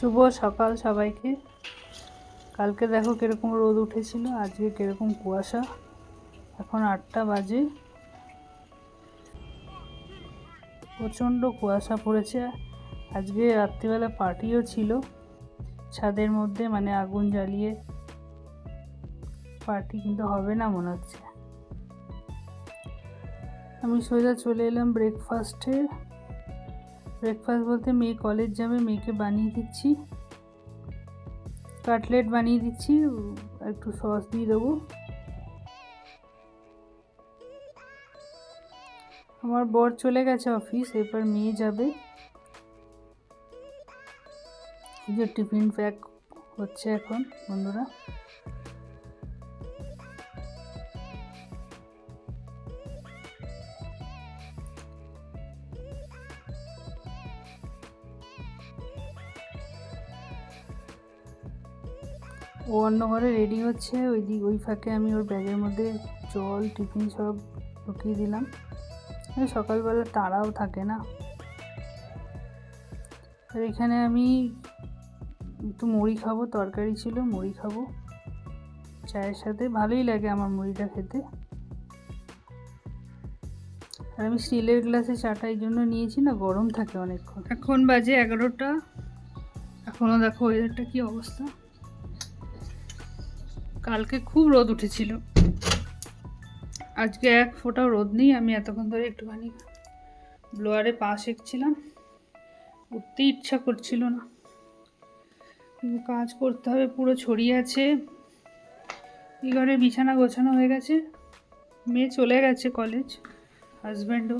শুভ সকাল সবাইকে। কালকে দেখো কীরকম রোদ উঠেছিল, আজকে কীরকম কুয়াশা। এখন আটটা বাজে। প্রচণ্ড কুয়াশা পড়েছে। আজকে রাত্রিবেলা পার্টিও ছিল। ছাদের মধ্যে মানে আগুন জ্বালিয়ে পার্টি কিন্তু হবে না মনে হচ্ছে। আমি সোজা চলে এলাম ব্রেকফাস্টে ব্রেকফাস্ট বলতে মেয়ে কলেজ যাবে, মেয়েকে বানিয়ে দিচ্ছি। কাটলেট বানিয়ে দিচ্ছি, একটু সস দিয়ে দেবো। আমার বর চলে গেছে অফিস এরপর মেয়ে যাবে। যে টিফিন প্যাক হচ্ছে এখন, বন্ধুরা। ও অন্য ঘরে রেডি হচ্ছে। ওই দিক ওই ফাঁকে আমি ওর ব্যাগের মধ্যে জল, টিফিন সব ঢুকিয়ে দিলাম। এই সকালবেলা তাড়াও থাকে না। আর এখানে আমি একটু মুড়ি খাব, তরকারি ছিল, মুড়ি খাব। চায়ের সাথে ভালোই লাগে আমার মুড়িটা খেতে। আর আমি স্টিলের গ্লাসে চাটা এই জন্য নিয়েছি না, গরম থাকে অনেকক্ষণ। এখন বাজে এগারোটা। এখনও দেখো ওয়েদারটা কী অবস্থা। কালকে খুব রোদ উঠেছিল। আজকে এক ফোঁটাও রোদ নেই, আমি এতক্ষণ ধরে একটুখানি ব্লোয়ারে পা সেঁকছিলাম। উঠতে ইচ্ছা করছিল না। কাজ করতে হবে, পুরো ছড়িয়ে আছে। এই ঘরে বিছানা গোছানো হয়ে গেছে। মেয়ে চলে গেছে কলেজ হাজব্যান্ডও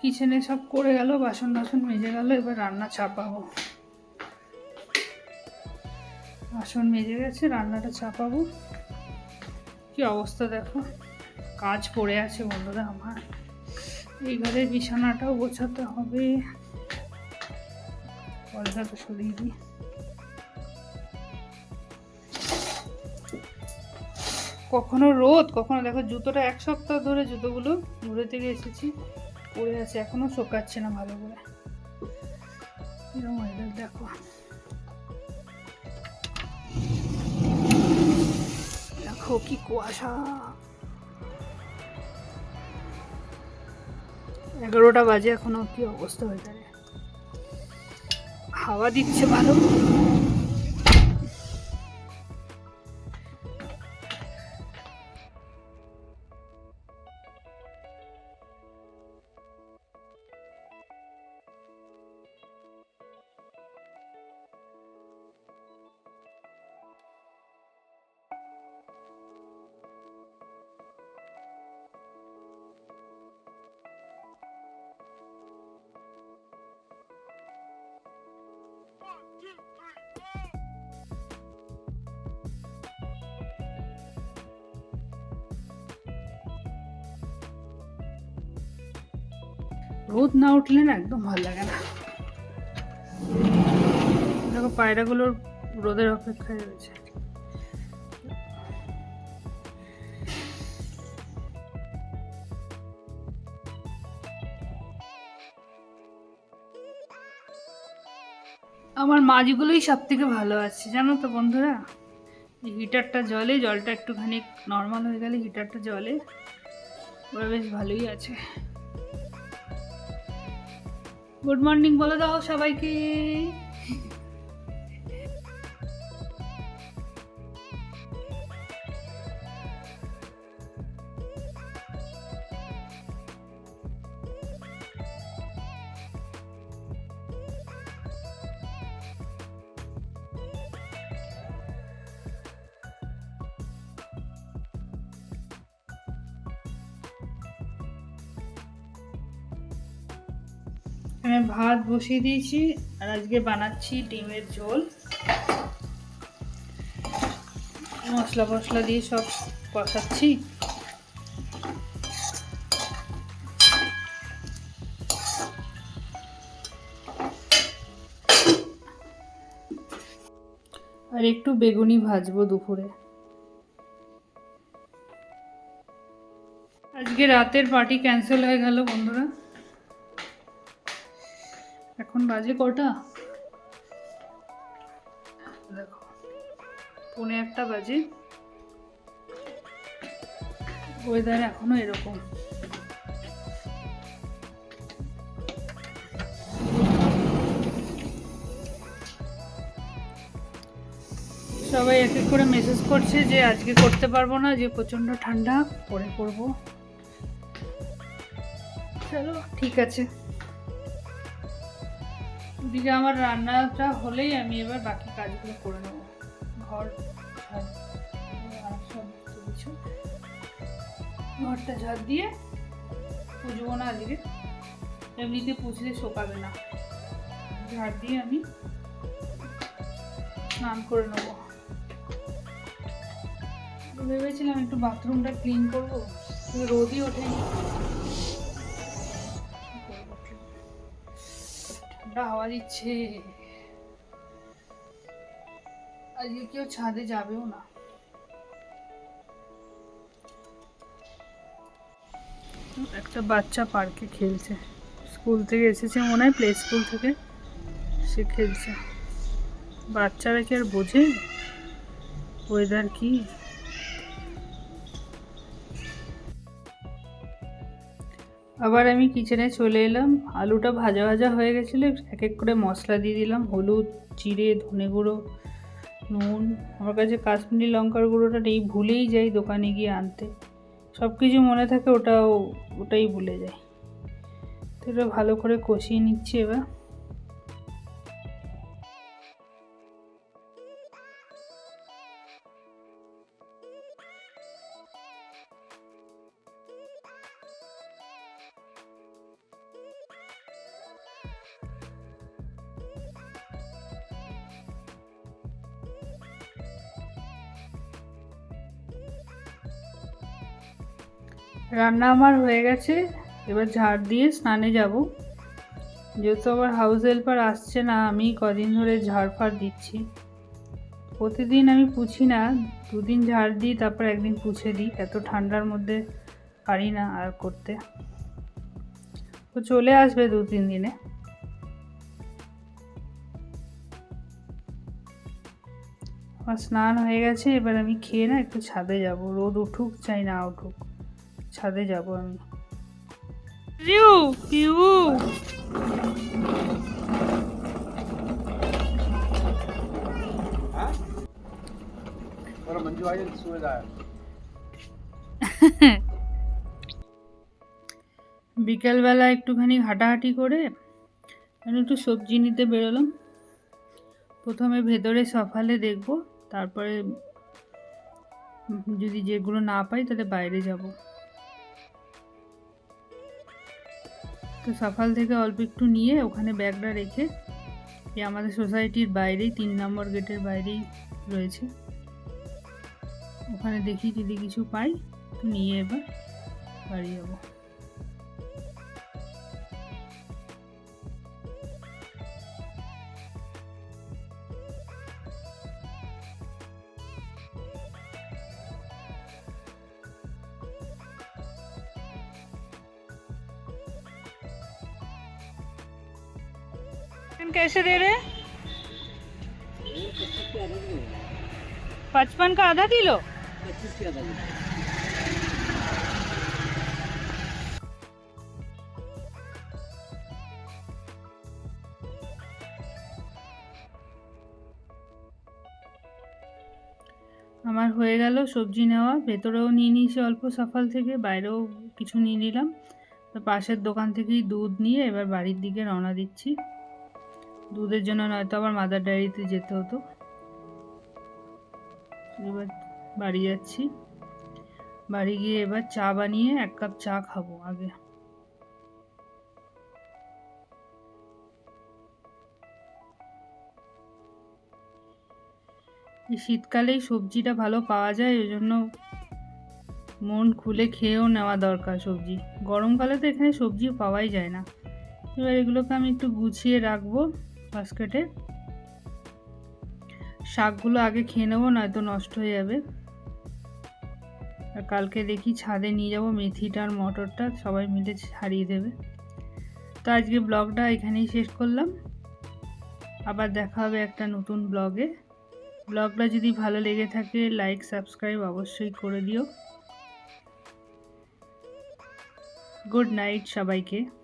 কিচেনে সব করে গেল বাসন টাসন মেজে গেল, এবার রান্না চাপাবো। বাসন মেজে গেছে, রান্নাটা চাপাবো। কি অবস্থা দেখো? কাজ পড়ে আছে বন্ধুরা আমার। এই ঘরে বিছানাটাও গোছাতে হবে। পর্দাটা সরিয়ে দিই। কখনো রোদ, কখনো দেখো জুতোটা এক সপ্তাহ ধরে জুতোগুলো ঘুরে থেকে এসেছি, পড়ে আছে, এখনও শোকাচ্ছে না ভালো করে। এরকম দেখো। দেখো কি কুয়াশা। এগারোটা বাজে এখনও কি অবস্থা হয়ে যাবে হাওয়া দিচ্ছে ভালো। রোদ না উঠলে না একদম ভালো লাগে না। দেখো পায়রাগুলোর রোদের অপেক্ষায় রয়েছে। আমার মাছগুলোই সব থেকে ভালো আছে, জানো তো বন্ধুরা? হিটারটা জলে, জলটা একটুখানি নর্মাল হয়ে গেলে হিটারটা জলে। ওরা বেশ ভালোই আছে। গুড মর্নিং বলে দাও সবাইকে। এখানে ভাত বসিয়ে দিয়েছি আর আজকে বানাচ্ছি ডিমের ঝোল। মশলা ফসলা দিয়ে সব কষাচ্ছি। আর একটু বেগুনি ভাজবো দুপুরে। আজকে রাতের পার্টি ক্যান্সেল হয়ে গেল বন্ধুরা। এখন বাজে কটা? দেখো, পৌনে একটা বাজে। ওয়েদার এখনও এরকম। সবাই এক এক করে মেসেজ করছে যে আজকে করতে পারব না, যে প্রচণ্ড ঠান্ডা, পরে করব। চলো, ঠিক আছে। ওদিকে আমার রান্নাটা হলেই আমি এবার বাকি কাজগুলো করে নেব। ঘর কিছু। ঘরটা ঝাড় দিয়ে পুজবো না আজকে। এমনিতে পুজলে শোকাবে না। ঝাড় দিয়ে আমি স্নান করে নেব। ভেবেছিলাম একটু বাথরুমটা ক্লিন করব রোদই ওঠেনি। ঠান্ডা হাওয়া দিচ্ছে। আজকে কেউ ছাদে যাবেও না। একটা বাচ্চা পার্কে খেলছে। স্কুল থেকে এসেছে মনে হয়, প্লে স্কুল থেকে। সে খেলছে। বাচ্চারা কি আর বোঝে ওয়েদার কি? আবার আমি কিচেনে চলে এলাম। আলুটা ভাজা ভাজা হয়ে গেছিল। এক এক করে মশলা দিয়ে দিলাম। হলুদ, জিরে, ধনে গুঁড়ো, নুন। আমার কাছে কাশ্মীরি লঙ্কার গুঁড়োটা এই ভুলেই যাই দোকানে গিয়ে আনতে। সব কিছু মনে থাকে, ওটাও, ওটাই ভুলে যায় তো ভালো করে কষিয়ে নিচ্ছি এবার। রান্না আমার হয়ে গেছে। এবার ঝাড় দিয়ে স্নানে যাব। যেহেতু আবার হাউস হেল্পার আসছে না, আমি কদিন ধরে ঝাড় ফাড় দিচ্ছি। প্রতিদিন আমি পুছি না, দুদিন ঝাড় দিই, তারপর একদিন পুছে দিই। এত ঠান্ডার মধ্যে পারি না আর করতে। তো চলে আসবে দু তিন দিনে। আমার স্নান হয়ে গেছে, এবার আমি খেয়ে না একটু ছাদে যাব। রোদ উঠুক চাই না উঠুক। ছাদে যাব আমি। পিউ ইউ বিকালবেলা একটুখানি হাঁটাহাঁটি করে আমি একটু সবজি নিতে বেরোলাম। প্রথমে ভেতরে সফালে দেখব তারপরে যদি যেগুলো না পাই তাহলে বাইরে যাব। তো সকাল থেকে অল্প একটু নিয়ে ওখানে ব্যাগটা রেখে এই আমাদের সোসাইটির বাইরেই, তিন নম্বর গেটের বাইরেই রয়েছে। ওখানে দেখি যদি কিছু পাই নিয়ে এবার বাড়ি যাব। कैसे दे रहे पचपन का आधा किलो আমার হয়ে গেল সবজি নেওয়া ভেতরেও নিয়ে নিয়েছি অল্প সফল থেকে বাইরেও কিছু নিয়ে নিলাম তো পাশের দোকান থেকেই দুধ নিয়ে এবার বাড়ির দিকে রওনা দিচ্ছি দুধের জন্য নয়তো আবার মাদার ডায়েরিতে যেতে হতো। এবার বাড়ি যাচ্ছি। বাড়ি গিয়ে এবার চা বানিয়ে এক কাপ চা খাব আগে। এই শীতকালেই সবজিটা ভালো পাওয়া যায়, ওই জন্য মন খুলে খেয়েও নেওয়া দরকার সবজি। গরমকালে তো এখানে সবজি পাওয়াই যায় না। এবার এগুলোকে আমি একটু গুছিয়ে রাখব। বাস্কেটে। শাকগুলো আগে খেয়ে নেব, নয়তো নষ্ট হয়ে যাবে। আর কালকে দেখি ছাদে নিয়ে যাব মেথিটা আর মটরটা, সবাই মিলে ছাড়িয়ে দেবে। তো আজকে ব্লগটা এখানেই শেষ করলাম। আবার দেখা হবে একটা নতুন ব্লগে। ব্লগটা যদি ভালো লেগে থাকে, লাইক, সাবস্ক্রাইব অবশ্যই করে দিও। গুড নাইট সবাইকে।